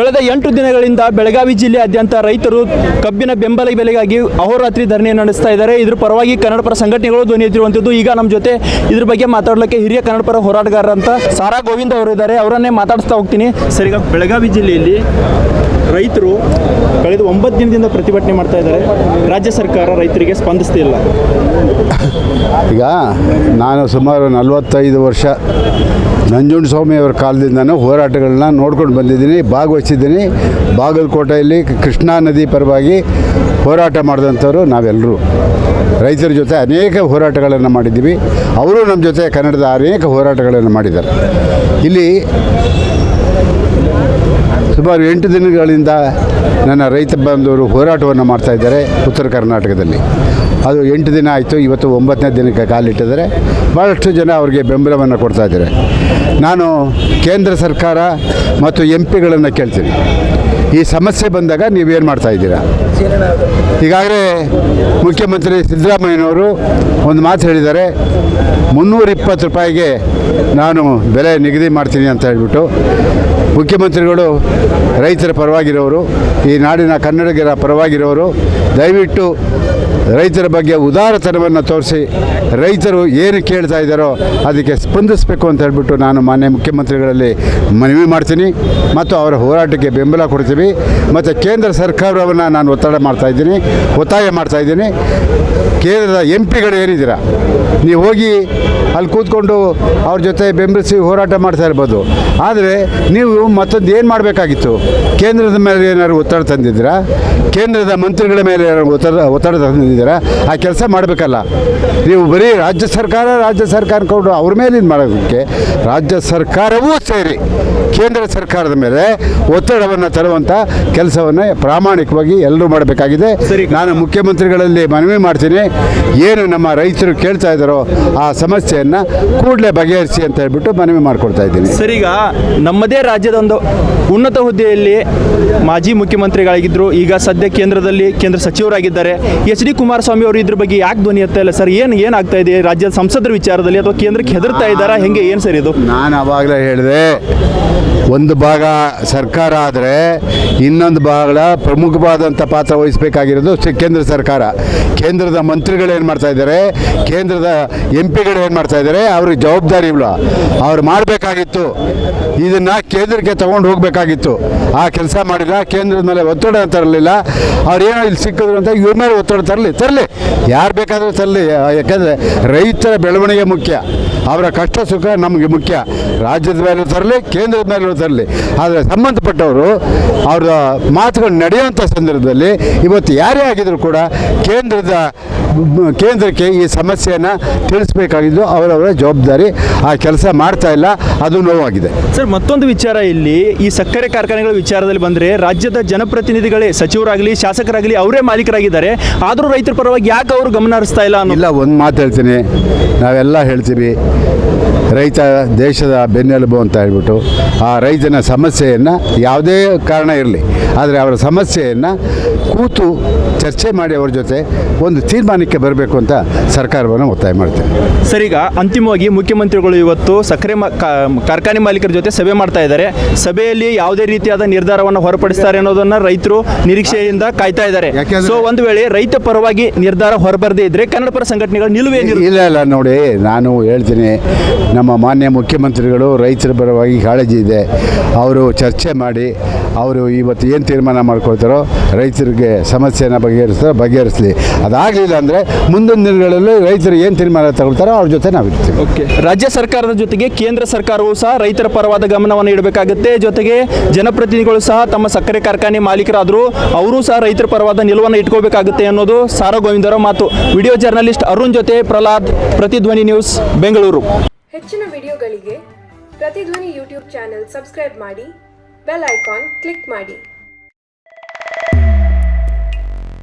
ಕಳೆದ ಎಂಟು ದಿನಗಳಿಂದ ಬೆಳಗಾವಿ ಜಿಲ್ಲೆಯಾದ್ಯಂತ ರೈತರು ಕಬ್ಬಿನ ಬೆಂಬಲ ಬೆಲೆಗಾಗಿ ಅಹೋರಾತ್ರಿ ಧರಣಿ ನಡೆಸ್ತಾ ಇದ್ದಾರೆ. ಇದ್ರ ಪರವಾಗಿ ಕನ್ನಡಪರ ಸಂಘಟನೆಗಳು ಧ್ವನಿ ಎತ್ತಿರುವಂಥದ್ದು. ಈಗ ನಮ್ಮ ಜೊತೆ ಇದ್ರ ಬಗ್ಗೆ ಮಾತಾಡಲಿಕ್ಕೆ ಹಿರಿಯ ಕನ್ನಡಪರ ಹೋರಾಟಗಾರ ಅಂತ ಸಾರಾ ಗೋವಿಂದ ಅವರು ಇದ್ದಾರೆ. ಅವರನ್ನೇ ಮಾತಾಡಿಸ್ತಾ ಹೋಗ್ತೀನಿ. ಸರಿಗ ಬೆಳಗಾವಿ ಜಿಲ್ಲೆಯಲ್ಲಿ ರೈತರು ಕಳೆದ ಒಂಬತ್ತು ದಿನದಿಂದ ಪ್ರತಿಭಟನೆ ಮಾಡ್ತಾ ಇದ್ದಾರೆ. ರಾಜ್ಯ ಸರ್ಕಾರ ರೈತರಿಗೆ ಸ್ಪಂದಿಸ್ತಿಲ್ಲ ಈಗ ನಾನು ಸುಮಾರು ನಲವತ್ತೈದು ವರ್ಷ ನಂಜುಂಡ ಸ್ವಾಮಿಯವರ ಕಾಲದಿಂದನೂ ಹೋರಾಟಗಳನ್ನ ನೋಡ್ಕೊಂಡು ಬಂದಿದ್ದೀನಿ, ಭಾಗವಹಿಸಿದ್ದೀನಿ. ಬಾಗಲಕೋಟೆಯಲ್ಲಿ ಕೃಷ್ಣಾ ನದಿ ಪರವಾಗಿ ಹೋರಾಟ ಮಾಡಿದಂಥವ್ರು ನಾವೆಲ್ಲರೂ. ರೈತರ ಜೊತೆ ಅನೇಕ ಹೋರಾಟಗಳನ್ನು ಮಾಡಿದ್ದೀವಿ. ಅವರು ನಮ್ಮ ಜೊತೆ ಕನ್ನಡದ ಅನೇಕ ಹೋರಾಟಗಳನ್ನು ಮಾಡಿದ್ದಾರೆ. ಇಲ್ಲಿ ಸುಮಾರು ಎಂಟು ದಿನಗಳಿಂದ ನನ್ನ ರೈತ ಬಾಂಧವರು ಹೋರಾಟವನ್ನು ಮಾಡ್ತಾಯಿದ್ದಾರೆ ಉತ್ತರ ಕರ್ನಾಟಕದಲ್ಲಿ. ಅದು ಎಂಟು ದಿನ ಆಯಿತು, ಇವತ್ತು ಒಂಬತ್ತನೇ ದಿನಕ್ಕೆ ಕಾಲಿಟ್ಟಿದ್ದಾರೆ. ಭಾಳಷ್ಟು ಜನ ಅವರಿಗೆ ಬೆಂಬಲವನ್ನು ಕೊಡ್ತಾ ಇದ್ದಾರೆ. ನಾನು ಕೇಂದ್ರ ಸರ್ಕಾರ ಮತ್ತು ಎಂ ಪಿಗಳನ್ನು ಕೇಳ್ತೀನಿ. ಈ ಸಮಸ್ಯೆ ಬಂದಾಗ ನೀವೇನು ಮಾಡ್ತಾ ಇದ್ದೀರಾ? ಈಗಾಗಲೇ ಮುಖ್ಯಮಂತ್ರಿ ಸಿದ್ದರಾಮಯ್ಯನವರು ಒಂದು ಮಾತು ಹೇಳಿದ್ದಾರೆ. ಮುನ್ನೂರ ಇಪ್ಪತ್ತು ರೂಪಾಯಿಗೆ ನಾನು ಬೆಲೆ ನಿಗದಿ ಮಾಡ್ತೀನಿ ಅಂತ ಹೇಳಿಬಿಟ್ಟು. ಮುಖ್ಯಮಂತ್ರಿಗಳು ರೈತರ ಪರವಾಗಿರೋರು, ಈ ನಾಡಿನ ಕನ್ನಡಿಗರ ಪರವಾಗಿರೋರು, ದಯವಿಟ್ಟು ರೈತರ ಬಗ್ಗೆ ಉದಾರತನವನ್ನು ತೋರಿಸಿ ರೈತರು ಏನು ಕೇಳ್ತಾ ಇದ್ದಾರೋ ಅದಕ್ಕೆ ಸ್ಪಂದಿಸಬೇಕು ಅಂತ ಹೇಳ್ಬಿಟ್ಟು ನಾನು ಮಾನ್ಯ ಮುಖ್ಯಮಂತ್ರಿಗಳಲ್ಲಿ ಮನವಿ ಮಾಡ್ತೀನಿ. ಮತ್ತು ಅವರ ಹೋರಾಟಕ್ಕೆ ಬೆಂಬಲ ಕೊಡ್ತೀವಿ. ಮತ್ತು ಕೇಂದ್ರ ಸರ್ಕಾರವನ್ನು ನಾನು ಒತ್ತಡ ಮಾಡ್ತಾಯಿದ್ದೀನಿ ಒತ್ತಾಯ ಮಾಡ್ತಾಯಿದ್ದೀನಿ ಕೇಂದ್ರದ ಎಂ ಪಿಗಳು ಏನಿದ್ದೀರಾ? ನೀವು ಹೋಗಿ ಅಲ್ಲಿ ಕೂತ್ಕೊಂಡು ಅವ್ರ ಜೊತೆ ಬೆಂಬಲಿಸಿ ಹೋರಾಟ ಮಾಡ್ತಾ ಇರ್ಬೋದು. ಆದರೆ ನೀವು ಮತ್ತೊಂದು ಏನು ಮಾಡಬೇಕಾಗಿತ್ತು? ಕೇಂದ್ರದ ಮೇಲೆ ಏನಾದ್ರು ಒತ್ತಡ ತಂದಿದ್ದೀರಾ? ಕೇಂದ್ರದ ಮಂತ್ರಿಗಳ ಮೇಲೆ ಏನಾದ್ರು ಒತ್ತಡ ಒತ್ತಡ ತಂದಿದ್ದೀರಾ? ಆ ಕೆಲಸ ಮಾಡಬೇಕಲ್ಲ. ನೀವು ಬರೀ ರಾಜ್ಯ ಸರ್ಕಾರ ರಾಜ್ಯ ಸರ್ಕಾರ ಕೊಡು ಅವ್ರ ಮೇಲೆ ಇದು ಮಾಡೋದಕ್ಕೆ ರಾಜ್ಯ ಸರ್ಕಾರವೂ ಸೇರಿ ಕೇಂದ್ರ ಸರ್ಕಾರದ ಮೇಲೆ ಒತ್ತಡವನ್ನು ತರುವಂಥ ಕೆಲಸವನ್ನು ಪ್ರಾಮಾಣಿಕವಾಗಿ ಎಲ್ಲರೂ ಮಾಡಬೇಕಾಗಿದೆ. ನಾನು ಮುಖ್ಯಮಂತ್ರಿಗಳಲ್ಲಿ ಮನವಿ ಮಾಡ್ತೀನಿ. ಏನು ನಮ್ಮ ರೈತರು ಕೇಳ್ತಾ ಇದ್ದಾರೋ ಆ ಸಮಸ್ಯೆಯನ್ನು ಕೂಡಲೇ ಬಗೆಹರಿಸಿ ಅಂತ ಹೇಳ್ಬಿಟ್ಟು ಮನವಿ ಮಾಡ್ಕೊಳ್ತಾ ಇದ್ದೀನಿ. ಸರ್ ಈಗ ನಮ್ಮದೇ ರಾಜ್ಯದ ಒಂದು ಉನ್ನತ ಹುದ್ದೆಯಲ್ಲಿ ಮಾಜಿ ಮುಖ್ಯಮಂತ್ರಿಗಳಾಗಿದ್ದರು ಈಗ ಸದ್ಯ ಕೇಂದ್ರದಲ್ಲಿ ಕೇಂದ್ರ ಸಚಿವರಾಗಿದ್ದಾರೆ. ಎಚ್ ಡಿ ಕುಮಾರಸ್ವಾಮಿ ಅವರು ಇದ್ರ ಬಗ್ಗೆ ಯಾಕೆ ಧ್ವನಿ ಎತ್ತಾ ಇಲ್ಲ? ಸರ್ ಏನು ಏನಾಗ್ತಾ ಇದೆ? ರಾಜ್ಯದ ಸಂಸದರ ವಿಚಾರದಲ್ಲಿ ಅಥವಾ ಕೇಂದ್ರಕ್ಕೆ ಹೆದರ್ತಾ ಇದ್ದಾರಾ? ಹೆಂಗೆ? ಏನು ಸರ್ ಇದು? ನಾನು ಅವಾಗಲೇ ಹೇಳಿದೆ ಒಂದು ಭಾಗ ಸರ್ಕಾರ ಆದರೆ ಇನ್ನೊಂದು ಭಾಗ ಪ್ರಮುಖವಾದಂಥ ಪಾತ್ರ ವಹಿಸಬೇಕಾಗಿರೋದು ಕೇಂದ್ರ ಸರ್ಕಾರ. ಕೇಂದ್ರದ ಮಂತ್ರಿಗಳು ಏನು ಮಾಡ್ತಾ ಇದ್ದಾರೆ? ಕೇಂದ್ರದ ಎಂ ಪಿಗಳು ಏನು ಮಾಡ್ತಾ ಇದ್ದಾರೆ? ಅವ್ರಿಗೆ ಜವಾಬ್ದಾರಿ ಇಲ್ಲ. ಅವ್ರು ಮಾಡಬೇಕಾಗಿತ್ತು. ಇದನ್ನು ಕೇಂದ್ರಕ್ಕೆ ತಗೊಂಡು ಹೋಗಬೇಕಾಗಿತ್ತು. ಆ ಕೆಲಸ ಮಾಡಿಲ್ಲ ಕೇಂದ್ರದ ಮೇಲೆ ಒತ್ತಡ ತರಲಿಲ್ಲ ಅವ್ರು ಏನೋ ಇಲ್ಲಿ ಸಿಕ್ಕಿದ್ರು ಅಂತ ಇವ್ರ ಮೇಲೆ ಒತ್ತಡ ತರಲಿ. ತರಲಿ ಯಾರು ಬೇಕಾದರೂ ತರಲಿ ಯಾಕಂದರೆ ರೈತರ ಬೆಳವಣಿಗೆ ಮುಖ್ಯ. ಅವರ ಕಷ್ಟ ಸುಖ ನಮಗೆ ಮುಖ್ಯ. ರಾಜ್ಯದ ಮೇಲೆ ತರಲಿ ಕೇಂದ್ರದ ಮೇಲೆ ತರಲಿ. ಆದರೆ ಸಂಬಂಧಪಟ್ಟವರು ಅವರ ಮಾತುಗಳು ನಡೆಯುವಂಥ ಸಂದರ್ಭದಲ್ಲಿ ಇವತ್ತು ಯಾರೇ ಆಗಿದ್ರು ಕೂಡ ಕೇಂದ್ರದ ಕೇಂದ್ರಕ್ಕೆ ಈ ಸಮಸ್ಯೆಯನ್ನು ತಿಳಿಸಬೇಕಾಗಿದ್ದು ಅವರವರ ಜವಾಬ್ದಾರಿ ಆ ಕೆಲಸ ಮಾಡ್ತಾ ಇಲ್ಲ ಅದು ನೋವಾಗಿದೆ. ಸರ್ ಮತ್ತೊಂದು ವಿಚಾರ ಇಲ್ಲಿ. ಈ ಸಕ್ಕರೆ ಕಾರ್ಖಾನೆಗಳ ವಿಚಾರದಲ್ಲಿ ಬಂದರೆ ರಾಜ್ಯದ ಜನಪ್ರತಿನಿಧಿಗಳೇ ಸಚಿವರಾಗಲಿ ಶಾಸಕರಾಗಲಿ ಅವರೇ ಮಾಲೀಕರಾಗಿದ್ದಾರೆ. ಆದರೂ ರೈತರ ಪರವಾಗಿ ಯಾಕೆ ಅವರು ಗಮನ ಹರಿಸ್ತಾ ಇಲ್ಲ ಅನ್ನೋ ಇಲ್ಲ ಒಂದು ಮಾತು ಹೇಳ್ತೀನಿ. ನಾವೆಲ್ಲ ಹೇಳ್ತೀವಿ. ರೈತ ದೇಶದ ಬೆನ್ನೆಲುಬು ಅಂತ ಹೇಳ್ಬಿಟ್ಟು ಆ ರೈತನ ಸಮಸ್ಯೆಯನ್ನು ಯಾವುದೇ ಕಾರಣ ಇರಲಿ, ಆದರೆ ಅವರ ಸಮಸ್ಯೆಯನ್ನು ಕೂತು ಚರ್ಚೆ ಮಾಡಿ ಅವ್ರ ಜೊತೆ ಒಂದು ತೀರ್ಮಾನಕ್ಕೆ ಬರಬೇಕು ಅಂತ ಸರ್ಕಾರವನ್ನು ಒತ್ತಾಯ ಮಾಡ್ತೇನೆ. ಸರ್ ಈಗ ಅಂತಿಮವಾಗಿ ಮುಖ್ಯಮಂತ್ರಿಗಳು ಇವತ್ತು ಸಕ್ಕರೆ ಕಾರ್ಖಾನೆ ಮಾಲೀಕರ ಜೊತೆ ಸಭೆ ಮಾಡ್ತಾ ಇದ್ದಾರೆ. ಸಭೆಯಲ್ಲಿ ಯಾವುದೇ ರೀತಿಯಾದ ನಿರ್ಧಾರವನ್ನು ಹೊರಪಡಿಸ್ತಾರೆ ಅನ್ನೋದನ್ನ ರೈತರು ನಿರೀಕ್ಷೆಯಿಂದ ಕಾಯ್ತಾ ಇದ್ದಾರೆ. ಸೊ ಒಂದು ವೇಳೆ ರೈತ ಪರವಾಗಿ ನಿರ್ಧಾರ ಹೊರಬರದೇ ಇದ್ರೆ ಕನ್ನಡ ಪರ ಸಂಘಟನೆಗಳು ನಿಲುವೇನಿರುತ್ತೆ ಇಲ್ಲ ಇಲ್ಲ ನೋಡಿ ನಾನು ಹೇಳ್ತೀನಿ. ನಮ್ಮ ಮಾನ್ಯ ಮುಖ್ಯಮಂತ್ರಿಗಳು ರೈತರ ಪರವಾಗಿ ಕಾಳಜಿ ಇದೆ. ಅವರು ಚರ್ಚೆ ಮಾಡಿ ಅವರು ಇವತ್ತು ಏನು ತೀರ್ಮಾನ ಮಾಡ್ಕೊಳ್ತಾರೋ ರೈತರಿಗೆ ಸಮಸ್ಯೆನ ಬಗೆಹರಿಸ್ತಾರೋ ಬಗೆಹರಿಸಲಿ. ಅದಾಗಲಿಲ್ಲ ಅಂದರೆ ಮುಂದಿನ ದಿನಗಳಲ್ಲಿ ರೈತರು ಏನು ತೀರ್ಮಾನ ತಗೊಳ್ತಾರೋ ಅವ್ರ ಜೊತೆ ನಾವು ಇರ್ತೀವಿ. ಓಕೆ. ರಾಜ್ಯ ಸರ್ಕಾರದ ಜೊತೆಗೆ ಕೇಂದ್ರ ಸರ್ಕಾರವು ಸಹ ರೈತರ ಪರವಾದ ಗಮನವನ್ನು ಇಡಬೇಕಾಗುತ್ತೆ. ಜೊತೆಗೆ ಜನಪ್ರತಿನಿಧಿಗಳು ಸಹ ತಮ್ಮ ಸಕ್ಕರೆ ಕಾರ್ಖಾನೆ ಮಾಲೀಕರಾದರೂ ಅವರು ಸಹ ರೈತರ ಪರವಾದ ನಿಲುವನ್ನು ಇಟ್ಕೋಬೇಕಾಗುತ್ತೆ ಅನ್ನೋದು ಸಾರಾ ಗೋವಿಂದರ ಮಾತು. ವಿಡಿಯೋ ಜರ್ನಲಿಸ್ಟ್ ಅರುಣ್ ಜೊತೆ ಪ್ರಹ್ಲಾದ್ ಪ್ರತಿಧ್ವನಿ ನ್ಯೂಸ್ ಬೆಂಗಳೂರು. ಹೆಚ್ಚಿನ ವಿಡಿಯೋಗಳಿಗೆ ಪ್ರತಿಧ್ವನಿ ಯೂಟ್ಯೂಬ್ ಚಾನೆಲ್ ಸಬ್ಸ್ಕ್ರೈಬ್ ಮಾಡಿ ಬೆಲ್ ಐಕಾನ್ ಕ್ಲಿಕ್ ಮಾಡಿ.